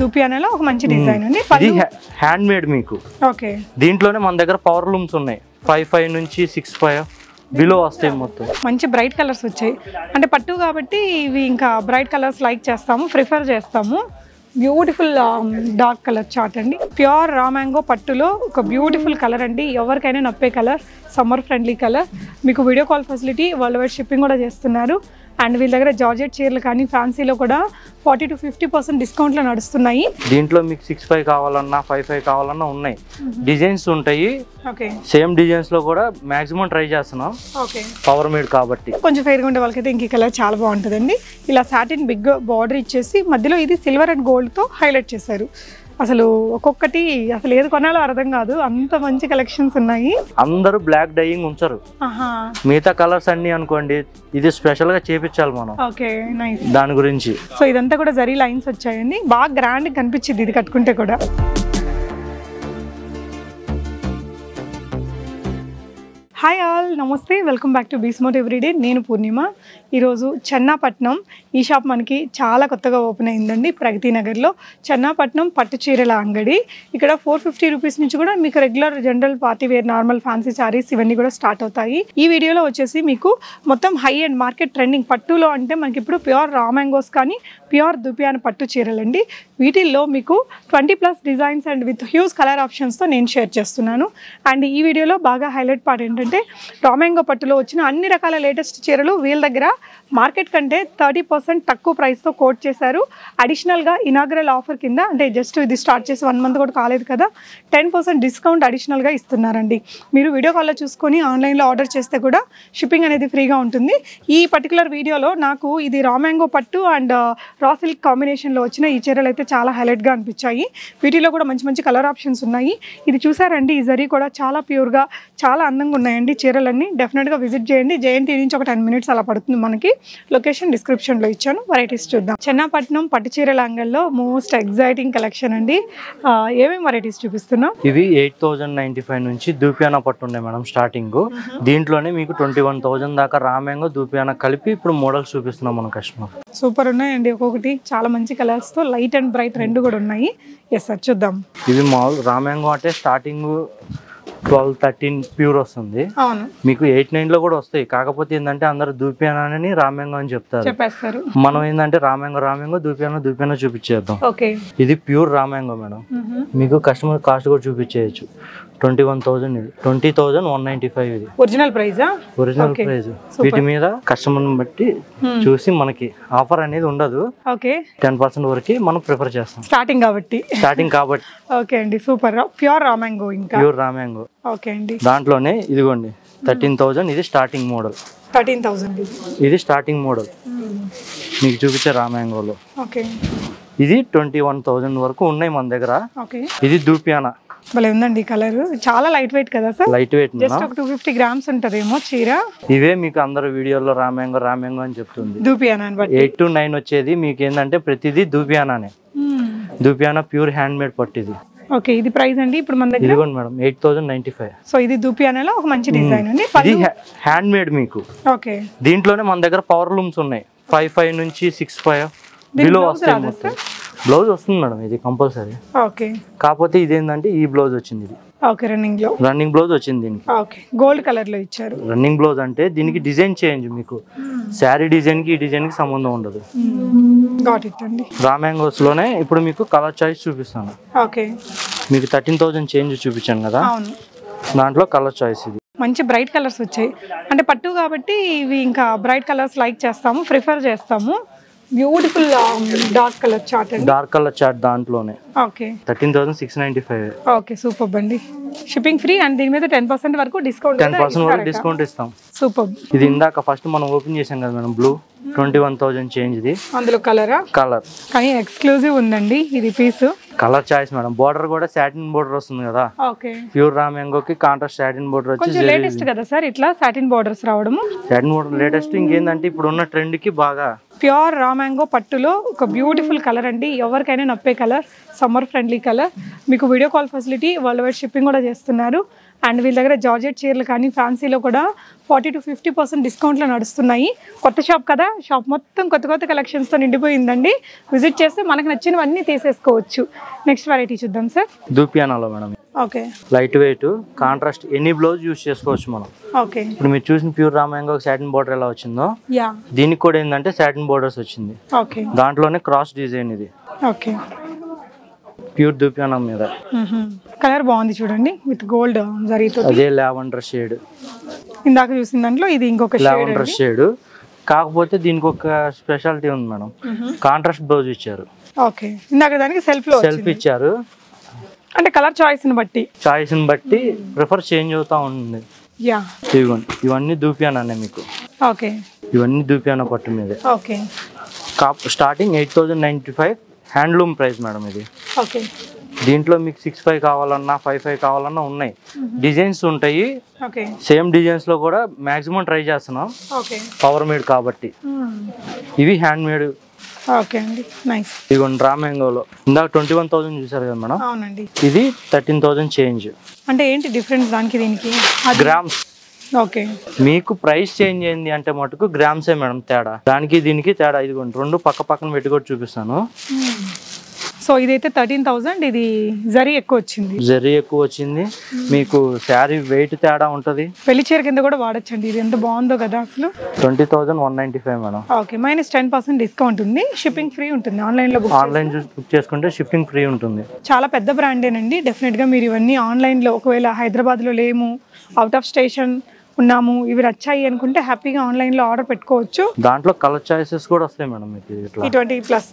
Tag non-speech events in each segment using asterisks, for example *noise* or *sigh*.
దూపియానాలో ఒక మంచి డిజైన్ ఇది పళ్ళు? హ్యాండ్ మేడ్ మీకు. ఓకే. దీంట్లోనే మన దగ్గర పవర్ లూమ్స్ ఉన్నాయి. ఫైవ్ ఫైవ్ నుంచి సిక్స్ ఫైవ్ బిలో వస్తాయి మొత్తం. మంచి బ్రైట్ కలర్స్ వచ్చాయి. అంటే పట్టు కాబట్టి ఇవి ఇంకా బ్రైట్ కలర్స్ లైక్ చేస్తాము ప్రిఫర్ చేస్తాము. బ్యూటిఫుల్ డార్క్ కలర్ చార్ట్ అండి. ప్యూర్ రా మ్యాంగో పట్టులో ఒక బ్యూటిఫుల్ కలర్ అండి. ఎవరికైనా నప్పే కలర్ సమ్మర్ ఫ్రెండ్లీ కలర్. మీకు video call facility world wide shipping కూడా చేస్తున్నారు. అండ్ వీళ్ళ దగ్గర జార్జెట్ చీరలు కానీ ఫ్యాన్సీలో కూడా ఫార్టీ టు ఫిఫ్టీ పర్సెంట్ డిస్కౌంట్లో నడుస్తున్నాయి. దీంట్లో మీకు సిక్స్ ఫైవ్ కావాలన్నా ఫైవ్ ఫైవ్ కావాలన్నా ఉన్నాయి. డిజైన్స్ ఉంటాయి. ఓకే. సేమ్ డిజైన్స్లో కూడా మాక్సిమం ట్రై చేస్తున్నాం. ఓకే. పవర్ మేడ్ కాబట్టి. కొంచెం ఫెయిర్గా ఉండే వాళ్ళకైతే ఇంక కలర్ చాలా బాగుంటుందండి. ఇలా సాటిన్ బిగ్ బార్డర్ ఇచ్చేసి మధ్యలో ఇది సిల్వర్ అండ్ గోల్డ్తో హైలైట్ చేశారు. అసలు ఒక్కొక్కటి అసలు ఏది కొనాలో అర్థం కాదు. అంత మంచి కలెక్షన్స్ ఉన్నాయి. అందరూ బ్లాక్ డైయింగ్ ఉంచరు. మిగతా కలర్స్ అన్ని అనుకోండి ఇది స్పెషల్గా చేపించాలి మనం. ఓకే నైస్ దాని గురించి. సో ఇదంతా కూడా జరీ లైన్స్ వచ్చాయండి. బాగా గ్రాండ్ కనిపించింది ఇది కట్టుకుంటే కూడా. హాయ్ ఆల్ నమస్తే వెల్కమ్ బ్యాక్ టు బీస్మోట్ ఎవ్రీడే నేను పూర్ణిమ. ఈరోజు చెన్నాపట్నం ఈ షాప్ మనకి చాలా కొత్తగా ఓపెన్ అయిందండి ప్రగతి నగర్లో. చెన్నాపట్నం పట్టు చీరల అంగడి. ఇక్కడ ఫోర్ ఫిఫ్టీ రూపీస్ నుంచి కూడా మీకు regular general party wear normal fancy saris ఇవన్నీ కూడా స్టార్ట్ అవుతాయి. ఈ వీడియోలో వచ్చేసి మీకు మొత్తం హై అండ్ మార్కెట్ ట్రెండింగ్ పట్టులో అంటే మనకి ఇప్పుడు ప్యూర్ రా మ్యాంగోస్ కానీ ప్యూర్ దుపియాన పట్టు చీరలండి. వీటిల్లో మీకు twenty plus designs and with huge colour ఆప్షన్స్తో నేను షేర్ చేస్తున్నాను. అండ్ ఈ వీడియోలో బాగా హైలైట్ పార్ట్ ఏంటంటే రామ్యాంగో పట్టులో వచ్చిన అన్ని రకాల లేటెస్ట్ చీరలు వీళ్ళ దగ్గర మార్కెట్ కంటే థర్టీ పర్సెంట్ తక్కువ ప్రైస్తో కోట్ చేశారు. అడిషనల్గా ఇనాగ్రల్ ఆఫర్ కింద అంటే జస్ట్ ఇది స్టార్ట్ చేసి వన్ మంత్ కూడా కాలేదు కదా టెన్ పర్సెంట్ డిస్కౌంట్ అడిషనల్గా ఇస్తున్నారండి. మీరు వీడియో కాల్లో చూసుకొని ఆన్లైన్లో ఆర్డర్ చేస్తే కూడా షిప్పింగ్ అనేది ఫ్రీగా ఉంటుంది. ఈ పర్టికులర్ వీడియోలో నాకు ఇది రామ్యాంగో పట్టు అండ్ రా సిల్క్ కాంబినేషన్లో వచ్చిన ఈ చీరలు అయితే చాలా హైలైట్గా అనిపించాయి. వీటిలో కూడా మంచి మంచి కలర్ ఆప్షన్స్ ఉన్నాయి. ఇది చూసారండి ఈ జరీ కూడా చాలా ప్యూర్గా చాలా అందంగా ఉన్నాయండి చీరలన్నీ. డెఫినెట్గా విజిట్ చేయండి. జేఎన్టీ నుంచి ఒక టెన్ మినిట్స్ అలా పడుతుంది మనకి. లొకేషన్ డిస్క్రిప్షన్లో ఇచ్చాను. వెరైటీస్ చూద్దాం. చెన్నాపట్నం పట్టు చీరల అంగల్లో మోస్ట్ ఎగ్జైటింగ్ కలెక్షన్ అండి ఏమేమి వెరైటీస్ చూపిస్తున్నాం ఇవి ఎయిట్ థౌజండ్ నైన్టీ ఫైవ్ నుంచి దూపియానా పట్టు ఉండే మేడం స్టార్టింగ్ దీంట్లోనే మీకు ట్వంటీ దాకా రామ్యాంగో దూపియానా కలిపి ఇప్పుడు మోడల్స్ చూపిస్తున్నాం మన కస్టమర్. సూపర్ ఉన్నాయండి ఒక్కొక్కటి. చాలా మంచి కలర్స్తో లైట్ అండ్ బ్రైట్ రెండు కూడా ఉన్నాయి. ఎస్ సార్ చూద్దాం. ఇవి మామూలు రామ్యాంగో అంటే స్టార్టింగ్ ట్వెల్వ్ థర్టీన్ ప్యూర్ వస్తుంది. మీకు ఎయిట్ నైన్లో కూడా వస్తాయి. కాకపోతే ఏంటంటే అందరు దూపియానని రామ్యాంగో అని చెప్తారు. మనం ఏంటంటే రామ్యాంగో రామ్యాంగో దూపియానో దూపియానో చూపించేద్దాం. ఇది ప్యూర్ రామ్యాంగో మేడం. మీకు కస్టమర్ కాస్ట్ కూడా చూపించేయచ్చు. ట్వంటీ వన్ థౌజండ్ ఇది. Twenty thousand one ninety five ఇది. ఒరిజినల్ ప్రైజా ఒరిజినల్ Super. వీటి మీద కస్టమర్ బట్టి చూసి మనకి ఆఫర్ అనేది ఉండదు. ఓకే టెన్ పర్సెంట్ వరకు మనం ప్రిఫర్ చేస్తాం. స్టార్టింగ్ కాబట్టి. స్టార్టింగ్ కాబట్టి. *laughs* ఓకే అండి సూపర్ ప్యూర్ రామాంగో ఇంకా. ప్యూర్ రామ్యాంగో ఓకే అండి. దాంట్లోనే ఇదిగోండి థర్టీన్ థౌజండ్ ఇది స్టార్టింగ్ మోడల్ థర్టీన్ థౌసండ్ ఇది. స్టార్టింగ్ మోడల్ మీకు చూపించే రామ్యాంగోలో ఓకే ఇది ట్వంటీ వన్ థౌజండ్ వరకు ఉన్నాయి మన దగ్గర. ఇది దూపియానా భలే ఉందండి కలర్. చాలా లైట్ వెయిట్ కదా సార్? లైట్ వెయిట్ జస్ట్ ఒక టూ ఫిఫ్టీ గ్రామ్స్ ఉంటుందేమో చీర. ఇవే మీకు అందరు వీడియోలో రామ్యాంగో రామ్యాంగో అని చెప్తుంది. దూపియానా ఎయిట్ టు నైన్ వచ్చేది మీకు ఏంటంటే ప్రతిదీ దూపియానానే. దూపియానా ప్యూర్ హ్యాండ్ మేడ్ పట్టిది. ఓకే ఇది ప్రైస్ అండి ఇప్పుడు మన దగ్గర? ఇదిగోండి madam eight thousand ninety five so ఇది దూపియానాలో ఒక మంచి డిజైన్ అండి. ఇది హ్యాండ్ మేడ్ మీకు. ఓకే దీంట్లోనే మన దగ్గర పవర్ లూమ్స్ ఉన్నాయి. ఫైవ్ ఫైవ్ నుంచి సిక్స్ ఫైవ్ బిలో వస్తాయి బ్లౌజ్ వస్తుంది మేడం ఇది కంపల్సరీ. ఓకే. కాకపోతే ఇదేంటంటే ఈ బ్లౌజ్ వచ్చింది ఇది. ఓకే రన్నింగ్లో రన్నింగ్ బ్లౌజ్ వచ్చింది దీనికి. ఓకే గోల్డ్ కలర్లో ఇచ్చారు. రన్నింగ్ బ్లౌజ్ అంటే దీనికి డిజైన్ చేంజ్ మీకు. శారీ డిజైన్కి ఈ డిజైన్కి సంబంధం ఉండదు. గాట్ ఇట్ అండి. రామ్యాంగోస్లోనే ఇప్పుడు మీకు కలర్ చాయిస్ చూపిస్తాను. ఓకే. మీకు థర్టీన్ థౌజండ్ చేంజ్ చూపించాను కదా? అవును. దాంట్లో కలర్ చాయిస్ ఇది. మంచి బ్రైట్ కలర్స్ వచ్చాయి. అంటే పట్టు కాబట్టి ఇవి ఇంకా బ్రైట్ కలర్స్ లైక్ చేస్తాము ప్రిఫర్ చేస్తాము. బ్యూటిఫుల్ డార్క్ కలర్ చార్ట్ అండి. డార్క్ కలర్ చాట్ దాంట్లోనే. Okay thirteen thousand six ninety five okay super అండి. షిప్పింగ్ ఫ్రీ అండ్ దీని మీద టెన్ పర్సెంట్ వరకు డిస్కౌంట్ టెన్ పర్సెంట్ వరకు డిస్కౌంట్ ఇస్తాం. సూపర్ ఇది ఇందాక ఫస్ట్ మనం ఓపెన్ చేసాం కదా madam blue twenty one thousand change ఇది అందులో కలరా? కలర్. కానీ ఎక్స్క్లూజివ్ ఉందండి ఇది piece. Colour choice madam. Border కూడా సాటిన్ బోర్డర్ వస్తుంది కదా. ప్యూర్ రామ్యాంగోకి కాంట్రాస్ట్ సాటిన్ బోర్డర్ వచ్చి లేటెస్ట్ కదా సార్ ఇట్లా సాటిన్ బార్డర్స్ రావడము? Satin border latest. ఇంకేందంటే ఇప్పుడు ఉన్న ట్రెండ్కి బాగా. ప్యూర్ రా మ్యాంగో పట్టులో ఒక బ్యూటిఫుల్ కలర్ అండి. ఎవరికైనా నప్పే కలర్ సమ్మర్ ఫ్రెండ్లీ కలర్. మీకు video call facility world wide shipping కూడా చేస్తున్నారు. అండ్ వీళ్ళ దగ్గర జార్జెట్ చీరలు కానీ ఫ్యాన్సీలో కూడా ఫార్టీ టు ఫిఫ్టీ పర్సెంట్ డిస్కౌంట్లో నడుస్తున్నాయి. కొత్త షాప్ కదా? షాప్ మొత్తం కొత్త కొత్త కలెక్షన్స్తో నిండిపోయిందండి. విజిట్ చేస్తే మనకు నచ్చినవన్నీ తీసేసుకోవచ్చు. నెక్స్ట్ వెరైటీ చూద్దాం sir దూపియానాలో madam. Okay. Light weight contrast any blouse use చేసుకోవచ్చు మనం. ఓకే. ఇప్పుడు మీరు చూసిన ప్యూర్ రామాయంగా ఒక సాటిన్ బార్డర్ ఎలా వచ్చిందో? యా దీనికి కూడా ఏంటంటే సాటిన్ బార్డర్స్ వచ్చింది. ఓకే. దాంట్లోనే క్రాస్ డిజైన్ ఇది. ఓకే. ప్యూర్ దూపియానం మీద. కలర్ బాగుంది చూడండి విత్ గోల్డ్ జరీతో అదే లావెండర్ షేడ్. ఇందాక చూసిన దాంట్లో ఇది ఇంకొక లావెండర్ షేడ్. కాకపోతే దీనికి ఒక స్పెషాలిటీ ఉంది మేడం. కాంట్రాస్ట్ బ్లౌజ్ ఇచ్చారు. ఓకే. ఇందాక దానికి సెల్ఫ్ సెల్ఫ్ ఇచ్చారు. అంటే కలర్ చాయిస్ని బట్టి. చాయిస్ని బట్టి ప్రిఫర్ చేంజ్ అవుతా ఉంటుంది యా. ఇదిగోండి ఇవన్నీ దూపియానే మీకు. ఓకే. ఇవన్నీ దూపియాన పట్టు మీదే. Okay. Starting eight thousand ninety five handloom price madam ఇది. ఓకే. దీంట్లో మీకు సిక్స్ ఫైవ్ కావాలన్నా ఫైవ్ ఫైవ్ కావాలన్నా ఉన్నాయి. డిజైన్స్ ఉంటాయి. ఓకే. సేమ్ డిజైన్స్లో కూడా మాక్సిమం ట్రై చేస్తున్నాం. పవర్ మేడ్ కాబట్టి. ఇవి హ్యాండ్ మేడ్ ఓకే అండి. నైస్. ఇదిగోండి ఇందాక ట్వంటీ వన్ థౌసండ్ చూసారు కదా మేడం? ఇది థర్టీన్ థౌసండ్ చేంజ్. అంటే ఏంటి డిఫరెన్స్ దానికి దీనికి? గ్రామ్స్. ఓకే. మీకు ప్రైస్ చేంజ్ అయింది అంటే మటుకు గ్రామ్సే మేడం తేడా. దానికి దీనికి తేడా. ఇదిగోండి రెండు పక్క పక్కన పెట్టి కూడా చూపిస్తాను. సో ఇదైతే థర్టీన్ థౌజండ్ ఇది జరీ ఎక్కువ వచ్చింది. జరీ ఎక్కువ వచ్చింది. మీకు శారీ వెయిట్ తేడా ఉంటుంది. పెళ్ళి చీర కింద కూడా వాడచ్చండి. ఇది ఎంత బాగుందో కదా అసలు. Twenty thousand one ninety five madam. Okay minus ten percent discount ఉంది. షిప్పింగ్ ఫ్రీ ఉంటుంది. ఆన్లైన్లో బుక్ ఆన్లైన్ బుక్ చేసుకుంటే షిప్పింగ్ ఫ్రీ ఉంటుంది. చాలా పెద్ద బ్రాండేనండి డెఫినెట్గా మీరు ఇవన్నీ ఆన్లైన్లో ఒకవేళ హైదరాబాద్లో లేము అవుట్ ఆఫ్ స్టేషన్ ఉన్నాము ఇవి నచ్చాయి అనుకుంటే హ్యాపీగా ఆన్లైన్లో ఆర్డర్ పెట్టుకోవచ్చు. దాంట్లో కలర్ చాయిసెస్ కూడా వస్తాయి మేడం మీకు ప్లస్.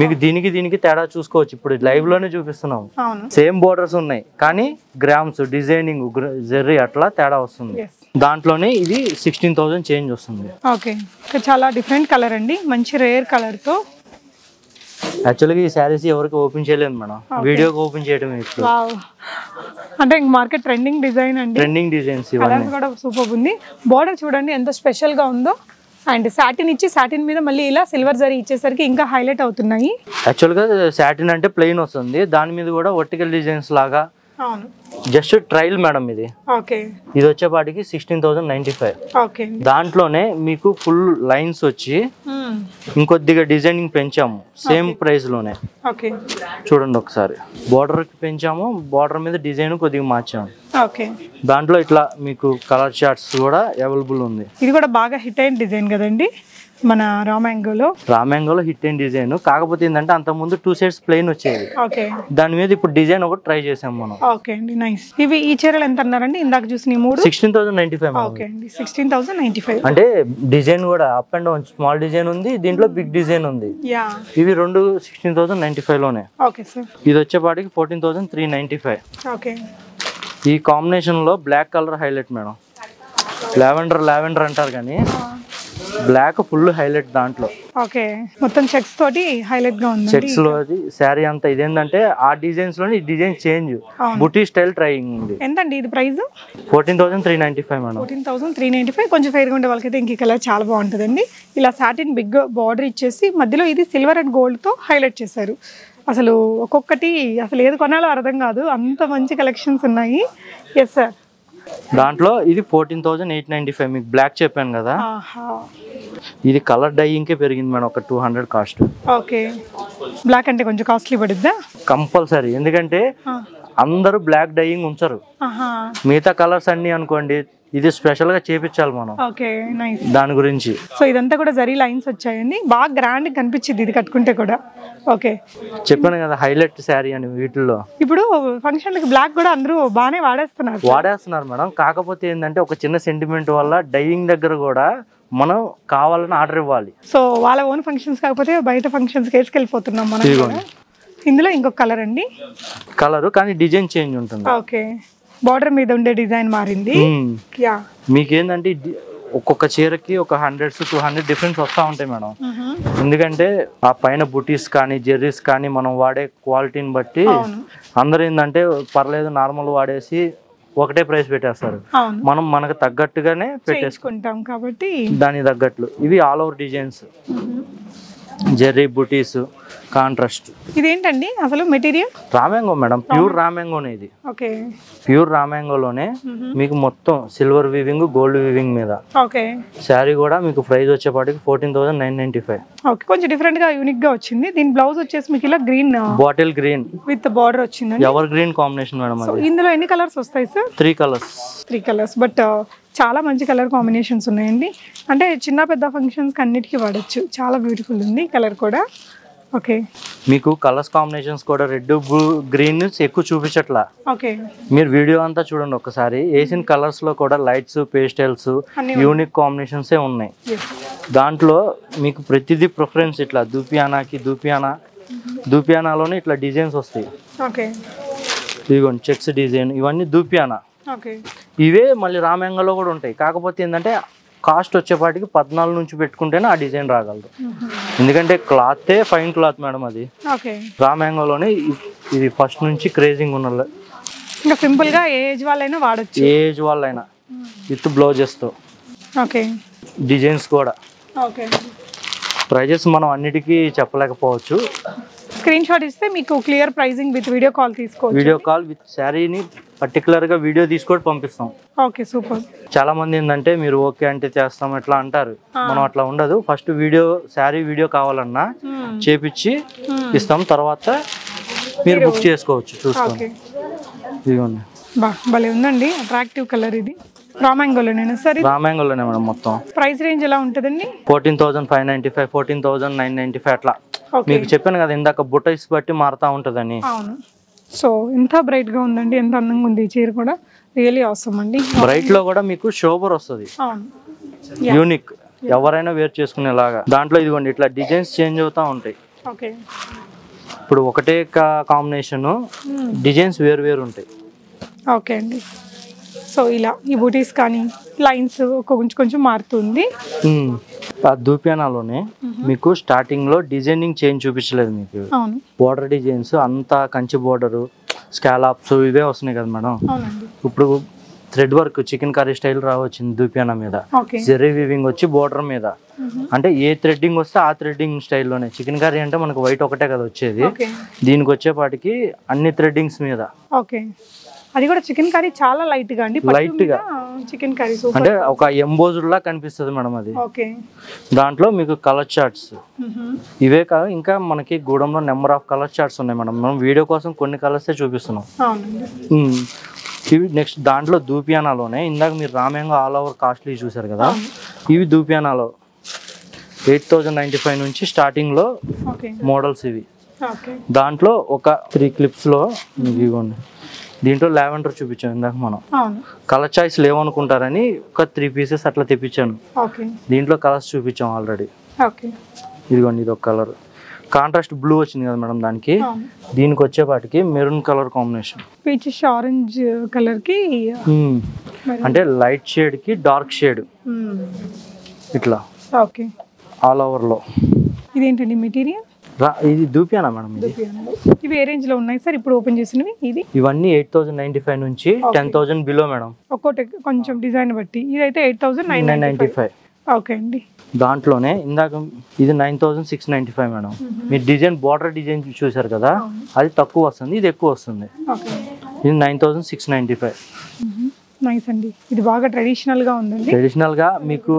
మీకు దీనికి దీనికి తేడా చూసుకోవచ్చు. ఇప్పుడు లైవ్లోనే చూపిస్తున్నాం సేమ్ బోర్డర్స్ ఉన్నాయి కానీ గ్రామ్స్ డిజైనింగ్ జెర్రీ అట్లా తేడా వస్తుంది. దాంట్లోనే ఇది సిక్స్టీన్ థౌసండ్ చేంజ్ వస్తుంది. ఓకే. చాలా డిఫరెంట్ కలర్ అండి. మంచి రేర్ కలర్తో యాక్చువల్గా ఈ శారీస్ ఎవరికి ఓపెన్ చేయలేదు మేడం. వీడియోకి ఓపెన్ చేయడం ఇప్పుడు. అంటే ఇంక మార్కెట్ ట్రెండింగ్ డిజైన్ అండి. ట్రెండింగ్ డిజైన్స్ ఇవన్నీ. కూడా సూపర్ ఉంది. బార్డర్ చూడండి ఎంత స్పెషల్గా ఉందో. అండ్ సాటిన్ ఇచ్చి సాటిన్ మీద మళ్ళీ ఇలా సిల్వర్ జరీ ఇచ్చేసరికి ఇంకా హైలైట్ అవుతున్నాయి. యాక్చువల్గా సాటిన్ అంటే ప్లెయిన్ వస్తుంది. దాని మీద కూడా వర్టికల్ డిజైన్స్ లాగా అవును. జస్ట్ ట్రయల్ మేడం ఇది. ఓకే. ఇది వచ్చేపాటికి sixteen thousand ninety five. Okay. దాంట్లోనే మీకు ఫుల్ లైన్స్ వచ్చి ఇంకొద్దిగా డిజైనింగ్ పెంచాము సేమ్ ప్రైస్లోనే ఓకే. చూడండి ఒకసారి. బార్డర్ పెంచాము బార్డర్ మీద డిజైన్ కొద్దిగా మార్చాము. ఓకే. దాంట్లో ఇట్లా మీకు కలర్ చార్ట్స్ కూడా అవైలబుల్ ఉంది. ఇది కూడా బాగా హిట్ అయిన డిజైన్ కదండి? మన రామాంగోలో రామ్యాంగోలో హిట్ అయిన డిజైన్. కాకపోతే ఏంటంటే అంత ముందు టూ సైడ్స్ ప్లెయిన్ వచ్చేది. ఓకే. దాని మీద ఇప్పుడు డిజైన్ ఒకటి ట్రై చేసాం మనం. ఓకే అండి నైస్ ఇవి ఈ చీరలు ఎంత అన్నారండి? ఇందాక చూసిన మూడు? Sixteen thousand ninety five okay అండి సిక్స్టీన్ థౌసండ్ నైంటీ ఫైవ్ అంటే డిజైన్ కూడా up and down small design ఉంది దీంట్లో బిగ్ డిజైన్ ఉంది. ఇవి రెండు sixteen thousand ninety ఫైవ్లోనే. Okay sir. ఇది వచ్చేపాటికి fourteen thousand three ninety five okay. ఈ కాంబినేషన్లో black colour highlight madam. Lavender lavender అంటారు కానీ బ్లాక్ ఫుల్ హైలైట్ దాంట్లో. ఓకే. మొత్తం చెక్స్ తోటి హైలైట్గా ఉందండి. చెక్స్లో శారీ అంతా ఇదేంటంటే ఆ డిజైన్స్లోని డిజైన్ చేంజ్. బుటీ స్టైల్ ట్రైయింగ్ ఉంది. ఎంతండి ఇది price fourteen thousand three ninety five madam. Fourteen thousand three ninety five. కొంచెం ఫెయిర్గా ఉండే వాళ్ళకైతే ఇంక కలర్ చాలా బాగుంటుందండి. ఇలా సాటిన్ బిగ్ బార్డర్ ఇచ్చేసి మధ్యలో ఇది సిల్వర్ అండ్ గోల్డ్తో హైలైట్ చేశారు. అసలు ఒక్కొక్కటి అసలు ఏది కొనాలో అర్థం కాదు. అంత మంచి కలెక్షన్స్ ఉన్నాయి. ఎస్ సార్ దాంట్లో ఇది fourteen thousand eight ninety five మీకు బ్లాక్ చెప్పాను కదా. ఇది కలర్ డైయింగ్కే పెరిగింది మేడం ఒక two hundred cost okay. Black అంటే కొంచెం కాస్ట్లీ పడుద్దా? కంపల్సరీ ఎందుకంటే అందరూ బ్లాక్ డైయింగ్ ఉంచరు. మిగతా కలర్స్ అన్ని అనుకోండి ఇది స్పెషల్గా చేపించాలి మనం. ఓకే నైస్ దాని గురించి. సో ఇదంతా కూడా జరీ లైన్స్ వచ్చాయండి. బాగా గ్రాండ్ కనిపించింది ఇది కట్టుకుంటే కూడా. ఓకే. చెప్పాను కదా హైలైట్ శారీ అని వీటిల్లో. ఇప్పుడు ఫంక్షన్లకి బ్లాక్ కూడా అందరూ బాగానే వాడేస్తున్నారు. వాడేస్తున్నారు మేడం. కాకపోతే ఏంటంటే ఒక చిన్న సెంటిమెంట్ వల్ల డైయింగ్ దగ్గర కూడా మనం కావాలని ఆర్డర్ ఇవ్వాలి. సో వాళ్ళ ఓన్ ఫంక్షన్స్ కాకపోతే బయట ఫంక్షన్స్కి వేసుకెళ్ళిపోతున్నాం మనం. ఇందులో ఇంకొక కలర్ అండి. కలర్ కానీ డిజైన్ చేంజ్ ఉంటుంది. ఓకే. బార్డర్ మీద ఉండే డిజైన్ మారింది. యా. మీకేందంటే ఒక్కొక్క చీరకి ఒక హండ్రెడ్స్ టూ హండ్రెడ్ డిఫరెన్స్ వస్తూ ఉంటాయి మేడం. ఎందుకంటే ఆ పైన బుటీస్ కానీ జెర్రీస్ కానీ మనం వాడే క్వాలిటీని బట్టి అందరూ ఏంటంటే పర్లేదు నార్మల్ వాడేసి ఒకటే ప్రైస్ పెట్టేస్తారు. మనం మనకు తగ్గట్టుగానే పెట్టేసుకో చేయించుకుంటాం కాబట్టి. దానికి తగ్గట్లు. ఇవి ఆల్ ఓవర్ డిజైన్స్. జెర్రీ బుటీస్ కాంట్రాస్ట్. ఇదేంటండి? అసలు material? Raw mango madam pure రామ్యాంగోనే ఇది. ఓకే. ప్యూర్ రామ్యాంగోలోనే మీకు మొత్తం సిల్వర్ వీవింగ్ గోల్డ్ వీవింగ్ మీద. ఓకే. శారీ కూడా మీకు ప్రైస్ వచ్చేపాటికి fourteen thousand nine ninety five. Okay కొంచెం డిఫరెంట్గా యూనిక్గా వచ్చింది. దీని బ్లౌజ్ వచ్చేసి మీకు ఇలా green bottle green. With border వచ్చిందండి. ఎవర్ గ్రీన్ కాంబినేషన్ మేడం ఇందులో ఎన్ని కలర్స్ వస్తాయి sir? Three colours. Three colours. But చాలా మంచి కలర్ కాంబినేషన్స్ ఉన్నాయండి. అంటే చిన్న పెద్ద ఫంక్షన్స్కి అన్నిటికీ వాడచ్చు. చాలా బ్యూటిఫుల్ ఉంది కలర్ కూడా. ఓకే మీకు కలర్స్ కాంబినేషన్స్ కూడా రెడ్ బ్లూ గ్రీన్ ఎక్కువ చూపించట్లా. ఓకే మీరు వీడియో అంతా చూడండి ఒకసారి. వేసిన కలర్స్లో కూడా లైట్స్ పేస్టల్స్ యూనిక్ కాంబినేషన్స్ ఉన్నాయి. దాంట్లో మీకు ప్రతిదీ ప్రిఫరెన్స్ ఇట్లా దూపియానాకి దూపియానా. దూపియానాలోనే ఇట్లా డిజైన్స్ వస్తాయి. ఓకే ఇదిగోండి చెక్స్ డిజైన్ ఇవన్నీ దూపియానా. ఇవే మళ్ళీ రామ్యాంగలో కూడా ఉంటాయి. కాకపోతే ఏంటంటే కాస్ట్ వచ్చేపాటికి పద్నాలుగు నుంచి పెట్టుకుంటేనే ఆ డిజైన్ రాగలదు ఎందుకంటే క్లాతే ఫైన్ క్లాత్ మేడం అది. రామ్యాంగోలోనే ఇది ఫస్ట్ నుంచి క్రేజింగ్ ఉన్న ఇంకా సింపుల్గా ఏ ఏజ్ వాళ్ళైనా వాడచ్చు. ఏజ్ వాళ్ళైనా విత్ బ్లౌజెస్తో. ఓకే. డిజైన్స్ కూడా. ఓకే. ప్రైజెస్ మనం అన్నిటికీ చెప్పలేకపోవచ్చు. స్క్రీన్ షాట్ ఇస్తే మీకు clear pricing with video call తీసుకోవచ్చు. వీడియో కాల్ విత్ శారీని పర్టికులర్గా వీడియో తీసుకొని పంపిస్తాం. ఓకే సూపర్ చాలా మంది ఏంటంటే మీరు ఓకే అంటే చేస్తాం ఎట్లా అంటారు? మనం అట్లా ఉండదు. ఫస్ట్ వీడియో శారీ వీడియో కావాలన్నా చేపించి ఇస్తాం. తర్వాత మీరు బుక్ చేసుకోవచ్చు చూసుకోండి. ఇదిగోండి. బా భలే ఉందండి. అట్రాక్టివ్ కలర్ ఇది. రామాంగోలోనేనా సార్? రామ్యాంగోలోనే మేడం మొత్తం. ప్రైస్ రేంజ్ ఎలా ఉంటుందండి? Fourteen thousand five ninety five fourteen thousand nine ninety five అట్లా. మీకు చెప్పాను కదా ఇందాక బుటైస్ బట్టి మారుతా ఉంటుందని. అవును. సో ఎంత బ్రైట్గా ఉందండి ఎంత అందంగా ఉంది ఈ చీర కూడా. రియలీ అవసరం అండి. బ్రైట్లో కూడా మీకు షోబర్ వస్తుంది. అవును. యూనిక్ ఎవరైనా వేర్ చేసుకునేలాగా. దాంట్లో ఇదిగోండి ఇట్లా డిజైన్స్ చేంజ్ అవుతా ఉంటాయి. ఓకే. ఇప్పుడు ఒకటే కాంబినేషన్ డిజైన్స్ వేరు వేరు ఉంటాయి. ఓకే అండి. సో ఇలా ఈ బూటీస్ కానీ లైన్స్ కొంచెం కొంచెం మారుతుంది. ఆ దూపియానాలోనే మీకు స్టార్టింగ్లో డిజైనింగ్ చేంజ్ చూపించలేదు మీకు. బోర్డర్ డిజైన్స్ అంతా కంచి బోర్డర్ స్కాలాప్స్ ఇవే వస్తున్నాయి కదా మేడం. ఇప్పుడు thread work chicken curry style రావచ్చింది dupion మీద. జెర్రీ వీవింగ్ వచ్చి బోర్డర్ మీద. అంటే ఏ థ్రెడ్డింగ్ వస్తే ఆ థ్రెడ్డింగ్ స్టైల్లోనే. చికెన్ కర్రీ అంటే మనకు వైట్ ఒకటే కదా వచ్చేది. దీనికి వచ్చేపాటికి అన్ని థ్రెడ్డింగ్స్ మీద. ఓకే. అది కూడా చికెన్ కర్రీ చాలా లైట్గా అండి. Light గా. Chicken curry super. అంటే ఒక ఎంబోజ్డ్ లా కనిపిస్తుంది మేడం అది. ఓకే. దాంట్లో మీకు కలర్ చార్ట్స్ ఇవే కాదు ఇంకా మనకి గూడెంలో నెంబర్ ఆఫ్ కలర్ చార్ట్స్ ఉన్నాయి మేడం. మనం వీడియో కోసం కొన్ని కలర్సే చూపిస్తున్నాం. ఇవి నెక్స్ట్ దాంట్లో దూపియానాలోనే ఇందాక మీరు రామ్యాంగో ఆల్ ఓవర్ కాస్ట్లీ చూసారు కదా. ఇవి దూపియానాలో. ఎయిట్ థౌజండ్ నైంటీ ఫైవ్ నుంచి స్టార్టింగ్లో మోడల్స్ ఇవి. ఓకే. దాంట్లో ఒక త్రీ క్లిప్స్లో ఇవ్వండి దీంట్లో లావెండర్ చూపించాను ఇందాక మనం. కలర్ చాయిస్ లేవనుకుంటారని ఒక త్రీ పీసెస్ అట్లా తెప్పించాను. ఓకే. దీంట్లో కలర్స్ చూపించాం ఆల్రెడీ. ఓకే. ఇదిగోండి ఇది ఒక కలర్. కాంట్రాస్ట్ బ్లూ వచ్చింది కదా మేడం దానికి. దీనికి వచ్చేపాటికి మెరూన్ కలర్ కాంబినేషన్. ఆరెంజ్ కలర్కి అంటే లైట్ షేడ్కి డార్క్ షేడ్. ఇట్లా. ఓకే. ఆల్ ఓవర్లో ఇదేంటండి మెటీరియల్? ఇది దూపియానా మేడం ఇది? ఇవి ఏ రేంజ్లో ఉన్నాయి సార్? ఇప్పుడు ఓపెన్ చేసినవి ఇది? ఇవన్నీ ఎయిట్ థౌసండ్ నైన్టీ ఫైవ్ నుంచి టెన్ థౌసండ్ బిలో మేడం. ఒక్కోటి కొంచెం డిజైన్ బట్టి. ఇదైతే eight thousand nine nine ninety five. Okay అండి. దాంట్లోనే ఇందాక ఇది nine thousand six ninety five madam. మీరు డిజైన్ బార్డర్ డిజైన్ చూసారు కదా? అది తక్కువ వస్తుంది ఇది ఎక్కువ వస్తుంది. ఇది nine thousand six ninety five. Nice అండి. ఇది బాగా ట్రెడిషనల్గా ఉందండి. ట్రెడిషనల్గా మీకు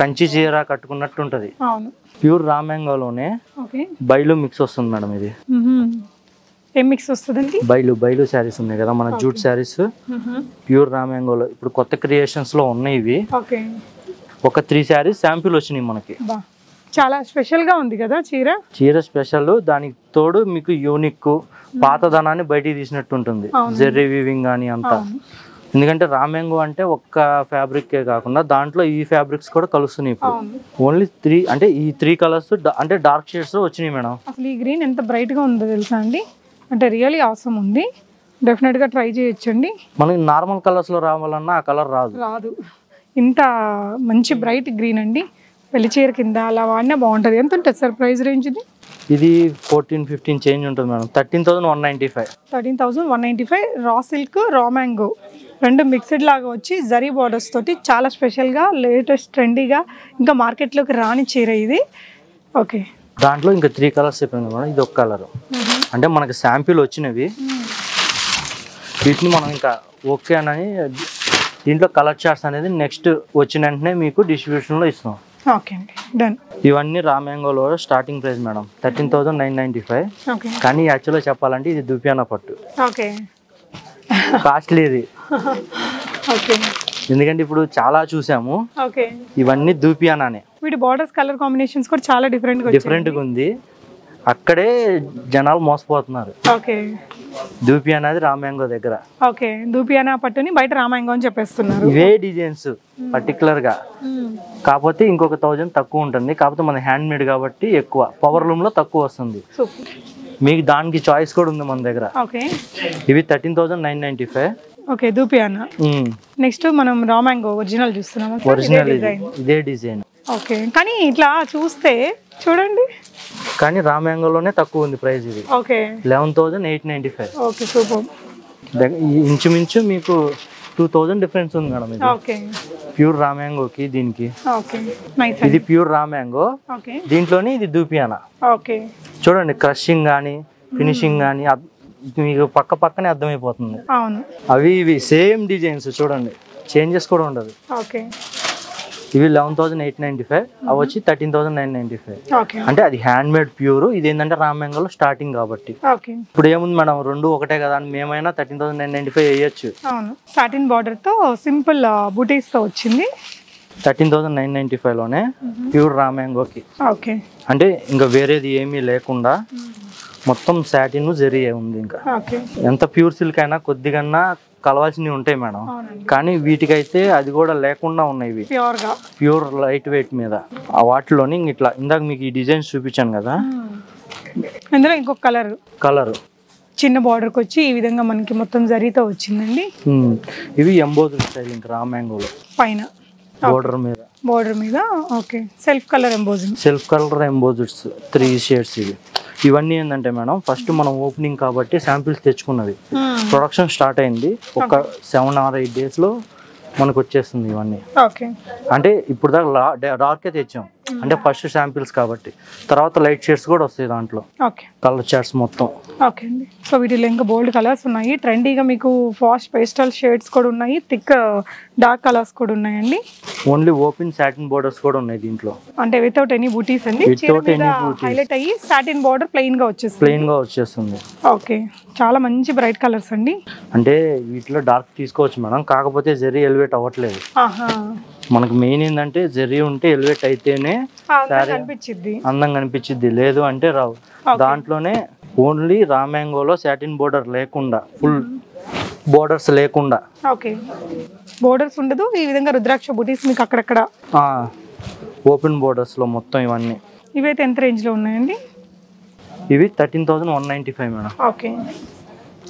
కంచి చీర కట్టుకున్నట్టు ఉంటుంది. అవును. ప్యూర్ రామ్యాంగోలోనే ఓకే. బైలు మిక్స్ వస్తుంది మేడం ఇది. ఏం మిక్స్ వస్తుందండి? బైలు బైలు శారీస్ ఉన్నాయి కదా మన జూట్ శారీస్. ప్యూర్ రామ్యాంగోలో ఇప్పుడు కొత్త క్రియేషన్స్లో ఉన్నాయి ఇవి. ఒక త్రీ శారీస్ శాంపిల్ వచ్చినాయి మనకి. చాలా స్పెషల్గా ఉంది కదా చీర? చీర స్పెషల్ దానికి తోడు మీకు యూనిక్ పాతదనాన్ని బయటికి తీసినట్టు ఉంటుంది. జెర్రీ వీవింగ్ కానీ అంతా. ఎందుకంటే రామ్యాంగో అంటే ఒక్క ఫ్యాబ్రిక్ కాకుండా దాంట్లో ఈ ఫ్యాబ్రిక్స్ కూడా కలుస్తున్నాయి ఇప్పుడు. ఓన్లీ త్రీ అంటే ఈ త్రీ కలర్స్ అంటే డార్క్ షేడ్స్ వచ్చినాయి మేడం. అసలు ఈ గ్రీన్ ఎంత బ్రైట్గా ఉందో తెలుసా అండి? అంటే రియలీ అవసరం ఉంది. డెఫినెట్గా ట్రై చేయొచ్చండి. మనకి నార్మల్ కలర్స్లో రావాలన్నా ఆ కలర్ రాదు. రాదు. ఇంత మంచి బ్రైట్ గ్రీన్ అండి. పెళ్ళి చీర కింద అలా వాడినా బాగుంటుంది. ఎంత ఉంటుంది సార్ ప్రైస్ రేంజ్ ఇది? ఇది ఫోర్టీన్ ఫిఫ్టీన్ చేంజ్ ఉంటుంది madam. Thirteen thousand one ninety five thirteen thousand one ninety five raw silk raw mango రెండు మిక్స్డ్ లాగా వచ్చి జరీ బార్డర్స్ తోటి చాలా స్పెషల్గా లేటెస్ట్ ట్రెండీగా ఇంకా మార్కెట్లోకి రాని చీర ఇది. ఓకే దాంట్లో ఇంకా త్రీ కలర్స్ చెప్పాను కదా మేడం ఇది ఒక కలర్ అంటే మనకి శాంపిల్ వచ్చినవి. వీటిని మనం ఇంకా ఓకే అని దీంట్లో కలర్ చార్ట్స్ అనేది నెక్స్ట్ వచ్చిన వెంటనే మీకు డిస్ట్రిబ్యూషన్లో ఇస్తాం ఓకే అండి. డన్ ఇవన్నీ రామ్యాంగోలో starting price madam thirteen thousand nine ninety five okay కానీ యాక్చువల్గా చెప్పాలంటే ఇది దుపియానా పట్టు. ఓకే కాస్ట్లీ ఇది. ఓకే. ఎందుకంటే ఇప్పుడు చాలా చూసాము. ఓకే. ఇవన్నీ దూపియానానే. వీటి బార్డర్స్ కలర్ కాంబినేషన్స్ కూడా చాలా డిఫరెంట్గా డిఫరెంట్గా ఉంది. అక్కడే జనాలు మోసపోతున్నారు. ఓకే. దూపి అనేది రామ్యాంగో దగ్గర. ఓకే. దూపియానా పట్టుని బయట రామాయంగం అని చెప్పేస్తున్నారు. ఇవే డిజైన్స్ పర్టికులర్గా. కాకపోతే ఇంకొక థౌజండ్ తక్కువ ఉంటుంది. కాకపోతే మన హ్యాండ్ మేడ్ కాబట్టి ఎక్కువ. పవర్ లూమ్లో తక్కువ వస్తుంది. మీకు దానికి చాయిస్ కూడా ఉంది మన దగ్గర. ఓకే. ఇవి thirteen thousand nine ninety five. Okay దూపియానా? Next మనం రామాంగో ఒరిజినల్ చూస్తున్నాము? ఒరిజినల్ ఇది. డిజైన్. ఇదే డిజైన్. ఓకే కానీ ఇట్లా చూస్తే చూడండి. కానీ రామ్యాంగోలోనే తక్కువ ఉంది ప్రైస్ ఇది. Okay. Eleven thousand eight ninety five. Okay super. ఇంచుమించు మీకు టూ థౌజండ్ డిఫరెన్స్ ఉంది మేడం ఇది. ప్యూర్ రామ్యాంగోకి దీనికి. ఓకే నైస్ ఇది ప్యూర్ రామ్యాంగో ఓకే దీంట్లోనే ఇది దూపియానా ఓకే చూడండి క్రషింగ్ కానీ ఫినిషింగ్ కానీ మీకు పక్క పక్కనే అర్థమైపోతుంది. అవి ఇవి సేమ్ డిజైన్స్ చూడండి. చేంజెస్ కూడా ఉండదు. ఓకే ఇవి eleven thousand eight ninety five అవి వచ్చి thirteen thousand nine ninety five అంటే అది హ్యాండ్ మేడ్ ప్యూర్ ఇది ఏంటంటే రామ్యాంగోలో స్టార్టింగ్ కాబట్టి ఇప్పుడు ఏముంది మేడం? రెండు ఒకటే కదా అని మేమైనా thirteen thousand nine ninety five వేయచ్చు. అవును. సాటిన్ బార్డర్తో సింపుల్ బూటీస్తో వచ్చింది. థర్టీన్ థౌసండ్ నైన్ నైంటీ ఫైవ్లోనే ప్యూర్ రామ్యాంగోకి ఓకే. అంటే ఇంకా వేరేది ఏమీ లేకుండా మొత్తం సాటిన్ జెరీ ఉంది ఇంకా. ఓకే. ఎంత ప్యూర్ సిల్క్ అయినా కొద్దిగన్నా కలవాల్సినవి ఉంటాయి మేడం. కానీ వీటికైతే అది కూడా లేకుండా ఉన్నాయి ఇవి. ప్యూర్ లైట్ వెయిట్ మీద. ఆ వాటిలోని ఇట్లా ఇందాక మీకు ఈ డిజైన్స్ చూపించాను కదా. ఇందులో ఇంకొక కలర్. కలర్. చిన్న బార్డర్కి వచ్చి ఈ విధంగా మనకి మొత్తం జరీతో వచ్చిందండి. ఇవి ఎంబోజ్డ్ స్టైల్ ఇంకా రా మ్యాంగోలో పైన. బోర్డర్ మీద. బార్డర్ మీద. Okay. Self colour embossing self colour embossed three shades ఇవి. ఇవన్నీ ఏంటంటే మేడం ఫస్ట్ మనం ఓపెనింగ్ కాబట్టి శాంపిల్స్ తెచ్చుకున్నవి. ప్రొడక్షన్ స్టార్ట్ అయింది. ఒక సెవెన్ ఆర్ ఎయిట్ డేస్లో మనకు వచ్చేస్తుంది ఇవన్నీ. అంటే ఇప్పుడు దాకా డార్కే తెచ్చాం. అంటే ఫస్ట్ శాంపిల్స్ కాబట్టి. తర్వాత లైట్ షేడ్స్ కూడా వస్తాయి దాంట్లో. ఓకే కలర్ చార్ట్స్ మొత్తం. ఓకే అండి. సో వీటిలో ఇంకా బోల్డ్ కలర్స్ ఉన్నాయి. ట్రెండీగా మీకు ఫాస్ట్ పేస్టల్ షేడ్స్ కూడా ఉన్నాయి. థిక్ డార్క్ కలర్స్ కూడా ఉన్నాయండి. ఓన్లీ ఓపెన్ సాటిన్ బోర్డర్స్ కూడా ఉన్నాయి దీంట్లో. అంటే వితౌట్ ఎనీ బూటీస్ అండి. హైలైట్ అయ్యి సాటిన్ బార్డర్ ప్లెయిన్గా వచ్చేస్తుంది ప్లెయిన్గా వచ్చేస్తుంది ఓకే చాలా మంచి బ్రైట్ కలర్స్ అండి. అంటే వీటిలో డార్క్ తీసుకోవచ్చు మేడం. కాకపోతే జెర్రీ ఎలివేట్ అవ్వట్లేదు. ఆహా. మనకు మెయిన్ ఏంటంటే జెర్రీ ఉంటే ఎలివేట్ అయితేనే ఆ, అందంగా అనిపించిద్ది లేదు అంటే రావు. దాంట్లోనే ఓన్లీ రామ్యాంగోలో సాటిన్ బోర్డర్ లేకుండా ఫుల్ బోర్డర్స్ లేకుండా. ఓకే బోర్డర్స్ ఉండదు ఈ విధంగా రుద్రాక్ష బూటీస్ మీకు అక్కడక్కడ. ఓపెన్ బోర్డర్స్లో మొత్తం ఇవన్నీ. ఇవైతే ఎంత రేంజ్లో ఉన్నాయండి? ఇవి thirteen thousand one ninety five madam. Okay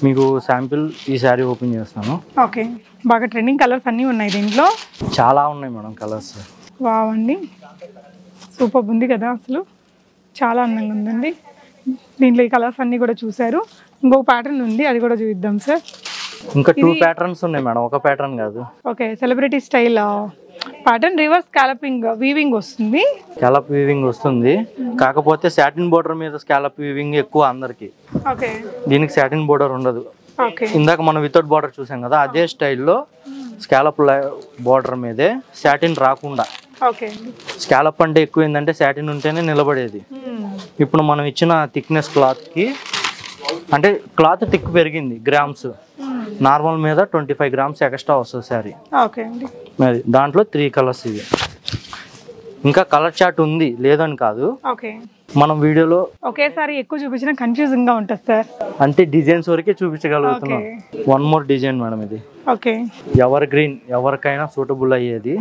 మీకు శాంపిల్ ఈ శారీ ఓపెన్ చేస్తాను. ఓకే. బాగా ట్రెండింగ్ కలర్స్ అన్నీ ఉన్నాయి దీంట్లో? చాలా ఉన్నాయి మేడం కలర్స్. వావ్ అండి. సూపర్ ఉంది కదా అసలు. చాలా అందంగా ఉందండి. దీంట్లో ఈ కలర్స్ అన్నీ కూడా చూశారు. ఇంకొక ప్యాటర్న్ ఉంది అది కూడా చూద్దాం సార్ ఇంకా టూ ప్యాటర్న్స్ ఉన్నాయి మేడం. ఒక ప్యాటర్న్ కాదు. Okay celebrity style pattern reverse scalloping weaving వస్తుంది. స్కాలప్ వీవింగ్ వస్తుంది. కాకపోతే సాటిన్ బోర్డర్ మీద స్కాలప్ వీవింగ్ ఎక్కువ అందరికి. ఓకే దీనికి సాటిన్ బోర్డర్ ఉండదు. ఓకే ఇందాక మనం వితౌట్ బార్డర్ చూసాం కదా అదే స్టైల్లో స్కాలప్ బార్డర్ మీదే సాటిన్ రాకుండా. ఓకే స్కాలప్ అంటే ఎక్కువ ఏంటంటే సాటిన్ ఉంటేనే నిలబడేది. ఇప్పుడు మనం ఇచ్చిన థిక్నెస్ క్లాత్కి అంటే క్లాత్ థిక్ పెరిగింది గ్రామ్స్ నార్మల్ మీద ట్వంటీ ఫైవ్ గ్రామ్స్ ఎక్స్ట్రా వస్తుంది శారీ. ఓకే అండి. మరి దాంట్లో త్రీ కలర్స్ ఇవి. ఇంకా కలర్ చార్ట్ ఉంది లేదని కాదు. ఓకే. మనం వీడియోలో ఒకేసారి ఎక్కువ చూపించిన కన్ఫ్యూజింగ్గా ఉంటుంది సార్. అంటే డిజైన్స్ వరకే చూపించగలుగుతున్నాం. వన్ మోర్ డిజైన్ మేడం ఇది. ఓకే. ఎవర్ గ్రీన్ ఎవరికైనా సూటబుల్ అయ్యేది.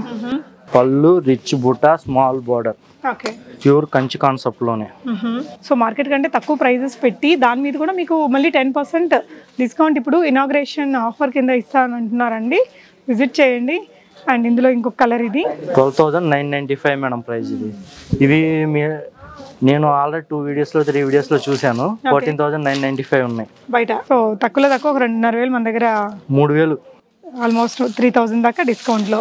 పళ్ళు రిచ్ బుట్ట small border. Okay. Pure Kanchi కాన్సెప్ట్లోనే so market కంటే తక్కువ ప్రైజెస్ పెట్టి దాని మీద కూడా మీకు మళ్ళీ టెన్ పర్సెంట్ డిస్కౌంట్ ఇప్పుడు ఇనాగ్రేషన్ ఆఫర్ కింద ఇస్తాను అంటున్నారండి విజిట్ చేయండి. అండ్ ఇందులో ఇంకొక కలర్ ఇది. Twelve thousand nine ninety five madam price ఇది. ఇవి మీ నేను ఆల్రెడీ టూ వీడియోస్లో త్రీ వీడియోస్లో చూశాను. Fourteen thousand nine ninety five ఉన్నాయి. బయట. సో తక్కువలో తక్కువ ఒక రెండున్నర వేలు మన దగ్గర మూడు వేలు. ఆల్మోస్ట్ త్రీ థౌజండ్ దాకా డిస్కౌంట్లో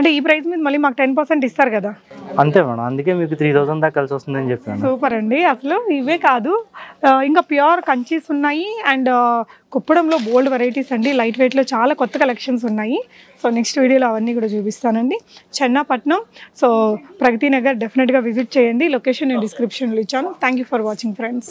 అంటే ఈ ప్రైస్ మీద మళ్ళీ మాకు టెన్ పర్సెంట్ ఇస్తారు కదా. అంతే మేడం అందుకే మీకు త్రీ థౌసండ్ దాకా కలిసి వస్తుందని చెప్పాను. సూపర్ అండి. అసలు ఇవే కాదు. ఇంకా ప్యూర్ కంచీస్ ఉన్నాయి అండ్ కుప్పడంలో బోల్డ్ వెరైటీస్ అండి. లైట్ వెయిట్లో చాలా కొత్త కలెక్షన్స్ ఉన్నాయి. సో నెక్స్ట్ వీడియోలో అవన్నీ కూడా చూపిస్తానండి. చెన్నాపట్నం. సో ప్రగతి నగర్ డెఫినెట్గా విజిట్ చేయండి. లొకేషన్ నేను డిస్క్రిప్షన్లో ఇచ్చాను. Thank you for watching friends